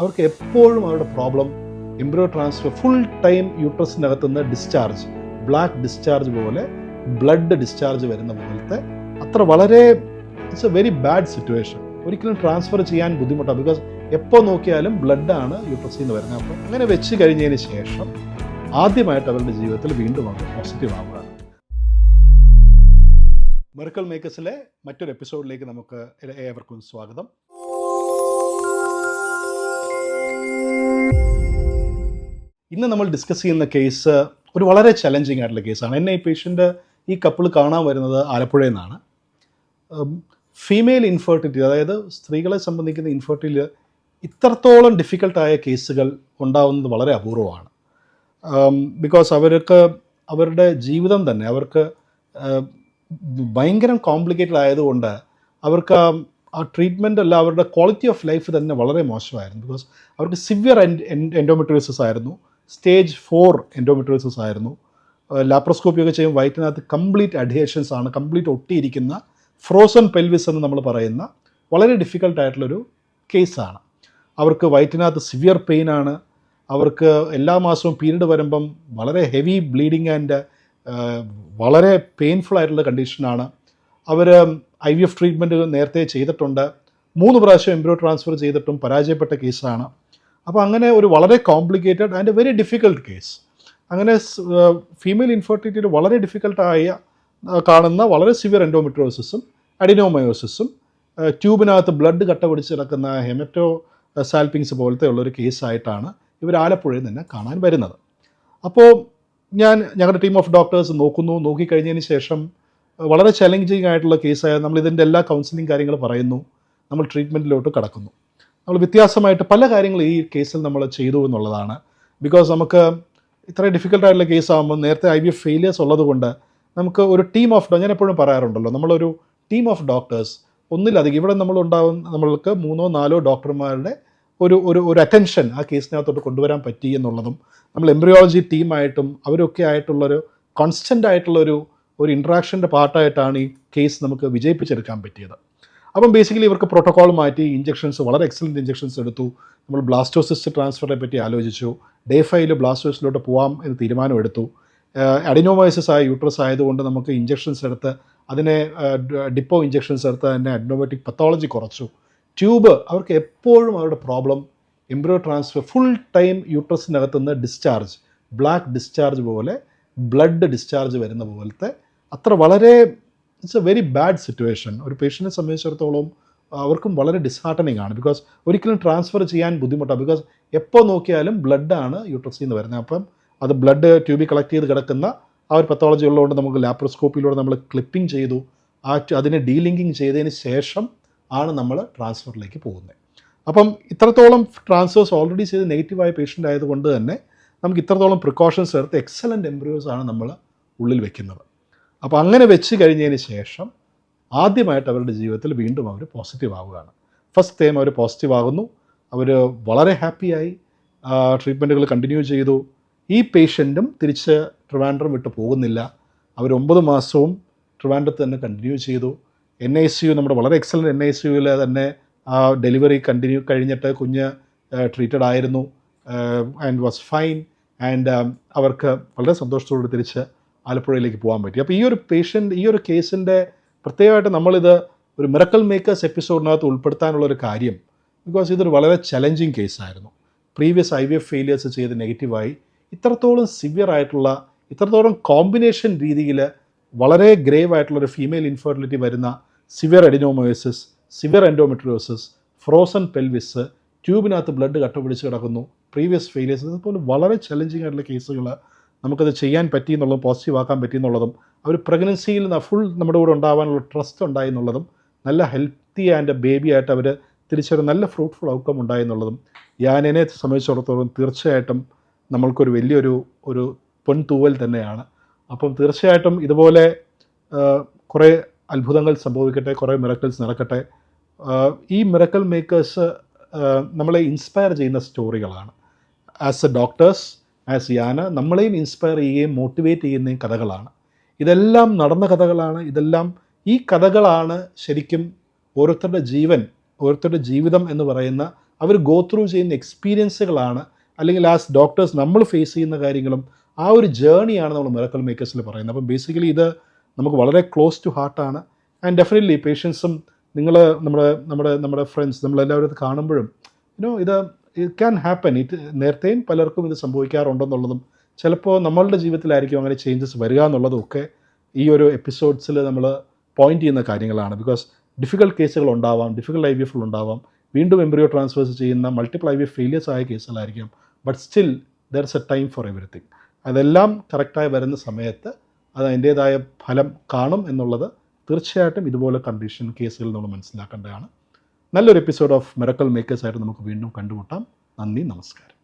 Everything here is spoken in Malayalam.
അവർക്ക് എപ്പോഴും അവരുടെ problem embryo transfer full time യൂട്രസിനകത്തുനിന്ന് discharge black discharge പോലെ ബ്ലഡ് ഡിസ്ചാർജ് വരുന്ന പോലത്തെ അത്ര വളരെ it's a very bad situation ഒരിക്കലും ട്രാൻസ്ഫർ ചെയ്യാൻ ബുദ്ധിമുട്ടാണ്. ബിക്കോസ് എപ്പോൾ നോക്കിയാലും ബ്ലഡാണ് യൂട്രസിൽ നിന്ന് വരുന്നത്. അപ്പോൾ അങ്ങനെ വെച്ച് കഴിഞ്ഞതിന് ശേഷം ആദ്യമായിട്ട് അവരുടെ ജീവിതത്തിൽ വീണ്ടും അവർ പോസിറ്റീവ് ആവുകയാണ്. മെറിക്കൽ മേക്കേഴ്സിലെ മറ്റൊരു എപ്പിസോഡിലേക്ക് നമുക്ക് ഏവർക്കും സ്വാഗതം. ഇന്ന് നമ്മൾ ഡിസ്കസ് ചെയ്യുന്ന കേസ് ഒരു വളരെ ചലഞ്ചിങ് ആയിട്ടുള്ള കേസാണ് എന്നെ ഈ പേഷ്യന്റ് ഈ കപ്പിൾ കാണാൻ വരുന്നത് ആലപ്പുഴയിൽ നിന്നാണ്. ഫീമെയിൽ ഇൻഫെർട്ടിലിറ്റി അതായത് സ്ത്രീകളെ സംബന്ധിക്കുന്ന ഇൻഫെർട്ടിലിറ്റി ഇത്രത്തോളം ഡിഫിക്കൽട്ടായ കേസുകൾ ഉണ്ടാവുന്നത് വളരെ അപൂർവമാണ്. ബിക്കോസ് അവർക്ക് അവരുടെ ജീവിതം തന്നെ അവർക്ക് ഭയങ്കരം കോംപ്ലിക്കേറ്റഡ് ആയതുകൊണ്ട് അവർക്ക് ആ ട്രീറ്റ്മെന്റ് അല്ല അവരുടെ ക്വാളിറ്റി ഓഫ് ലൈഫ് തന്നെ വളരെ മോശമായിരുന്നു. ബിക്കോസ് അവർക്ക് സിവിയർ എൻഡോമെട്രിയോസിസ് ആയിരുന്നു. സ്റ്റേജ് ഫോർ എൻഡോമെട്രിയോസിസ് ആയിരുന്നു. ലാപ്രോസ്കോപ്പി ഒക്കെ ചെയ്യുമ്പോൾ വയറ്റിനകത്ത് കംപ്ലീറ്റ് അഡ്ഹേഷൻസ് ആണ് കംപ്ലീറ്റ് ഒട്ടിയിരിക്കുന്ന ഫ്രോസൺ പെൽവിസ് എന്ന് നമ്മൾ പറയുന്ന വളരെ ഡിഫിക്കൽട്ട് ആയിട്ടുള്ളൊരു കേസാണ് അവർക്ക് വയറ്റിനകത്ത് സിവിയർ ആണ്. അവർക്ക് എല്ലാ മാസവും പീരീഡ് വരുമ്പം വളരെ ഹെവി ബ്ലീഡിങ് ആൻഡ് വളരെ പെയിൻഫുൾ ആയിട്ടുള്ള കണ്ടീഷനാണ് അവർ ഐ വി എഫ് ട്രീറ്റ്മെന്റ് നേരത്തെ ചെയ്തിട്ടുണ്ട്. മൂന്ന് പ്രാവശ്യം എംബ്രോ ട്രാൻസ്ഫർ ചെയ്തിട്ടും പരാജയപ്പെട്ട കേസാണ്. അപ്പോൾ അങ്ങനെ ഒരു വളരെ complicated and very difficult case അങ്ങനെ ഫീമെയിൽ ഇൻഫെർട്ടിലിറ്റിയിൽ വളരെ ഡിഫിക്കൽട്ടായ കാണുന്ന വളരെ സിവിയർ എൻഡോമെട്രോസിസും അഡിനോമയോസിസും ട്യൂബിനകത്ത് ബ്ലഡ് കട്ട പിടിച്ച് കിടക്കുന്ന ഹെമറ്റോ സാൽപിങ്സ് പോലത്തെ ഉള്ളൊരു കേസായിട്ടാണ് ഇവർ ആലപ്പുഴയിൽ നിന്ന് കാണാൻ വരുന്നത്. അപ്പോൾ ഞാൻ ഞങ്ങളുടെ ടീം ഓഫ് ഡോക്ടേഴ്സ് നോക്കുന്നു. നോക്കിക്കഴിഞ്ഞതിന് ശേഷം വളരെ ചലഞ്ചിങ് ആയിട്ടുള്ള കേസായ നമ്മൾ ഇതിന്റെ എല്ലാ കൗൺസിലിംഗ് കാര്യങ്ങൾ പറയുന്നു. നമ്മൾ ട്രീറ്റ്മെന്റിലോട്ട് കടക്കുന്നു. നമ്മൾ വ്യത്യാസമായിട്ട് പല കാര്യങ്ങളും ഈ കേസിൽ നമ്മൾ ചെയ്തു എന്നുള്ളതാണ്. ബിക്കോസ് നമുക്ക് ഇത്രയും ഡിഫിക്കൽട്ടായിട്ടുള്ള കേസ് ആകുമ്പോൾ നേരത്തെ ഐ വി എഫ് ഫെയിലിയേഴ്സ് ഉള്ളതുകൊണ്ട് നമുക്ക് ഒരു ടീം ഓഫ് ഞാൻ എപ്പോഴും പറയാറുണ്ടല്ലോ നമ്മളൊരു ടീം ഓഫ് ഡോക്ടേഴ്സ് ഒന്നിലധികം ഇവിടെ നമ്മൾ ഉണ്ടാവുന്ന നമ്മൾക്ക് മൂന്നോ നാലോ ഡോക്ടർമാരുടെ ഒരു ഒരു ഒരു അറ്റൻഷൻ ആ കേസിനകത്തോട്ട് കൊണ്ടുവരാൻ പറ്റി എന്നുള്ളതും നമ്മൾ എംബ്രിയോളജി ടീമായിട്ടും അവരൊക്കെ ആയിട്ടുള്ളൊരു കോൺസ്റ്റന്റ് ആയിട്ടുള്ളൊരു ഒരു ഇൻട്രാക്ഷന്റെ പാർട്ടായിട്ടാണ് ഈ കേസ് നമുക്ക് വിജയിപ്പിച്ചെടുക്കാൻ പറ്റിയത്. അപ്പം ബേസിക്കലി ഇവർക്ക് പ്രോട്ടോകോൾ മാറ്റി ഇഞ്ചെക്ഷൻസ് വളരെ എക്സലന്റ് ഇഞ്ചെക്ഷൻസ് എടുത്തു. നമ്മൾ ബ്ലാസ്റ്റോസിസ്റ്റ് ട്രാൻസ്ഫറിനെ പറ്റി ആലോചിച്ചു. ഡേ ഫൈവിൽ ബ്ലാസ്റ്റോസിലോട്ട് പോവാം എന്ന് തീരുമാനമെടുത്തു അഡിനോമൈസസ് ആയ യൂട്രസ് ആയതുകൊണ്ട് നമുക്ക് ഇഞ്ചെക്ഷൻസ് എടുത്ത് അതിനെ ഡിപ്പോ ഇഞ്ചെക്ഷൻസ് എടുത്ത് തന്നെ അഡിനോമാറ്റിക് പത്തോളജി കുറച്ചു. ട്യൂബ് അവർക്ക് എപ്പോഴും അവരുടെ problem embryo transfer full time യൂട്രസിനകത്തുനിന്ന് discharge black discharge പോലെ ബ്ലഡ് ഡിസ്ചാർജ് വരുന്ന പോലത്തെ അത്ര വളരെ it's a very bad situation ഒരു പേഷ്യന്റിനെ സംബന്ധിച്ചിടത്തോളം അവർക്കും വളരെ ഡിസ്ഹാർട്ടനിങ് ആണ്. ബിക്കോസ് ഒരിക്കലും ട്രാൻസ്ഫർ ചെയ്യാൻ ബുദ്ധിമുട്ടാണ്. ബിക്കോസ് എപ്പോൾ നോക്കിയാലും ബ്ലഡാണ് യൂട്രസിൽ നിന്ന് വരുന്നത്. അപ്പം അത് ബ്ലഡ് ട്യൂബിൽ കളക്ട് ചെയ്ത് കിടക്കുന്ന ആ ഒരു പത്തോളജി ഉള്ളതുകൊണ്ട് നമുക്ക് ലാപ്രോസ്കോപ്പിലൂടെ നമ്മൾ ക്ലിപ്പിംഗ് ചെയ്തു. ആ അതിനെ ഡീലിങ്കിങ് ചെയ്തതിന് ശേഷം ആണ് നമ്മൾ ട്രാൻസ്ഫറിലേക്ക് പോകുന്നത്. അപ്പം ഇത്രത്തോളം ട്രാൻസ്ഫേഴ്സ് ഓൾറെഡി ചെയ്ത് നെഗറ്റീവായ പേഷ്യന്റ് ആയതുകൊണ്ട് തന്നെ നമുക്ക് ഇത്രത്തോളം പ്രിക്കോഷൻസ് എടുത്ത് എക്സലന്റ് എംബ്രിയോസ് ആണ് നമ്മൾ ഉള്ളിൽ വെക്കുന്നത്. അപ്പോൾ അങ്ങനെ വെച്ച് കഴിഞ്ഞതിന് ശേഷം ആദ്യമായിട്ട് അവരുടെ ജീവിതത്തിൽ വീണ്ടും അവർ പോസിറ്റീവ് ആവുകയാണ്. ഫസ്റ്റ് ടൈം അവർ പോസിറ്റീവ് ആകുന്നു. അവർ വളരെ ഹാപ്പിയായി ട്രീറ്റ്മെന്റുകൾ കണ്ടിന്യൂ ചെയ്തു. ഈ പേഷ്യന്റും തിരിച്ച് ട്രിവാൻഡ്രം വിട്ട് പോകുന്നില്ല. അവർ ഒമ്പത് മാസവും ട്രിവാൻഡ്രത്ത് തന്നെ കണ്ടിന്യൂ ചെയ്തു. എൻ ഐ സി യു നമ്മുടെ വളരെ എക്സലന്റ് എൻ ഐ സി യുവിൽ തന്നെ ആ ഡെലിവറി കണ്ടിന്യൂ കഴിഞ്ഞിട്ട് കുഞ്ഞ് ട്രീറ്റഡ് ആയിരുന്നു. ആൻഡ് വാസ് ഫൈൻ ആൻഡ് അവർക്ക് വളരെ സന്തോഷത്തോടെ തിരിച്ച് ആലപ്പുഴയിലേക്ക് പോകാൻ പറ്റി. അപ്പോൾ ഈ ഒരു പേഷ്യന്റ് ഈ ഒരു കേസിന്റെ പ്രത്യേകമായിട്ട് നമ്മളിത് ഒരു മിറക്കൽ മേക്കേഴ്സ് എപ്പിസോഡിനകത്ത് ഉൾപ്പെടുത്താനുള്ള ഒരു കാര്യം. ബിക്കോസ് ഇതൊരു വളരെ challenging കേസായിരുന്നു previous I V F failures ചെയ്ത് നെഗറ്റീവായി ഇത്രത്തോളം സിവിയർ ആയിട്ടുള്ള ഇത്രത്തോളം കോമ്പിനേഷൻ രീതിയിൽ വളരെ ഗ്രേവ് ആയിട്ടുള്ള ഒരു ഫീമെയിൽ ഇൻഫെർട്ടിലിറ്റി വരുന്ന severe adenomyosis severe endometriosis frozen pelvis ട്യൂബിനകത്ത് blood കട്ടപിടിച്ച് കിടക്കുന്നു. പ്രീവിയസ് ഫെയിലിയേഴ്സ് അതുപോലെ വളരെ ചലഞ്ചിങ് ആയിട്ടുള്ള കേസുകൾ നമുക്കത് ചെയ്യാൻ പറ്റി എന്നുള്ളതും പോസിറ്റീവ് ആക്കാൻ പറ്റി എന്നുള്ളതും അവർ പ്രഗ്നൻസിയിൽ ഫുൾ നമ്മുടെ കൂടെ ഉണ്ടാകാനുള്ള ട്രസ്റ്റ് ഉണ്ടായി എന്നുള്ളതും നല്ല ഹെൽത്തി ആൻഡ് ബേബി ആയിട്ട് അവർ തിരിച്ചൊരു നല്ല ഫ്രൂട്ട്ഫുൾ ഔട്ട്കം ഉണ്ടായി എന്നുള്ളതും യാനെനെ സംബന്ധിച്ചിടത്തോളം തീർച്ചയായിട്ടും നമ്മൾക്കൊരു വലിയൊരു ഒരു പൊൻതൂവൽ തന്നെയാണ്. അപ്പം തീർച്ചയായിട്ടും ഇതുപോലെ കുറേ അത്ഭുതങ്ങൾ സംഭവിക്കട്ടെ കുറേ മിറക്കിൾസ് നടക്കട്ടെ. ഈ മിറക്കൽ മേക്കേഴ്സ് നമ്മളെ ഇൻസ്പയർ ചെയ്യുന്ന സ്റ്റോറികളാണ് ആസ് എ ഡോക്ടേഴ്സ് ആസ് യാന നമ്മളെയും ഇൻസ്പയർ ചെയ്യുകയും മോട്ടിവേറ്റ് ചെയ്യുന്നതും കഥകളാണ്. ഇതെല്ലാം നടന്ന കഥകളാണ്. ഇതെല്ലാം ഈ കഥകളാണ് ശരിക്കും ഓരോരുത്തരുടെ ജീവൻ ഓരോരുത്തരുടെ ജീവിതം എന്ന് പറയുന്ന അവർ ഗോ ത്രൂ ചെയ്യുന്ന എക്സ്പീരിയൻസുകളാണ് അല്ലെങ്കിൽ ആസ് ഡോക്ടേഴ്സ് നമ്മൾ ഫേസ് ചെയ്യുന്ന കാര്യങ്ങളും ആ ഒരു ജേണിയാണ് നമ്മൾ മിറക്കൽ മേക്കേഴ്സിൽ പറയുന്നത്. അപ്പം ബേസിക്കലി ഇത് നമുക്ക് വളരെ ക്ലോസ് ടു ഹാർട്ടാണ് ആൻഡ് ഡെഫിനറ്റ്ലി പേഷ്യൻസും നിങ്ങൾ നമ്മുടെ നമ്മുടെ നമ്മുടെ ഫ്രണ്ട്സ് നമ്മളെല്ലാവരും ഇത് കാണുമ്പോഴും യുനോ ഇത് ഇറ്റ് ക്യാൻ ഹാപ്പൻ ഇറ്റ് നേരത്തെയും പലർക്കും ഇത് സംഭവിക്കാറുണ്ടെന്നുള്ളതും ചിലപ്പോൾ നമ്മളുടെ ജീവിതത്തിലായിരിക്കും അങ്ങനെ ചേഞ്ചസ് വരിക എന്നുള്ളതും ഒക്കെ ഈ ഒരു എപ്പിസോഡ്സിൽ നമ്മൾ പോയിന്റ് ചെയ്യുന്ന കാര്യങ്ങളാണ്. ബിക്കോസ് ഡിഫിക്കൽട്ട് കേസുകൾ ഉണ്ടാവാം ഡിഫിക്കൽട്ട് ഐ വി എഫ് ഉണ്ടാവാം. വീണ്ടും എംബ്രിയോ ട്രാൻസ്ഫേഴ്സ് ചെയ്യുന്ന മൾട്ടിപ്പിൾ ഐ വി ഫെയിലിയേഴ്സ് ആയ കേസുകളായിരിക്കും but still there is a time for everything അതെല്ലാം കറക്റ്റായി വരുന്ന സമയത്ത് അത് അതിന്റേതായ ഫലം കാണും എന്നുള്ളത് തീർച്ചയായിട്ടും ഇതുപോലെ കണ്ടീഷൻ കേസുകൾ നമ്മൾ മനസ്സിലാക്കേണ്ടതാണ്. നല്ലൊരു എപ്പിസോഡ് ഓഫ് മെറക്കൽ മേക്കേഴ്സ് ആയിട്ട് നമുക്ക് വീണ്ടും കണ്ടുമുട്ടാം. നന്ദി നമസ്കാരം.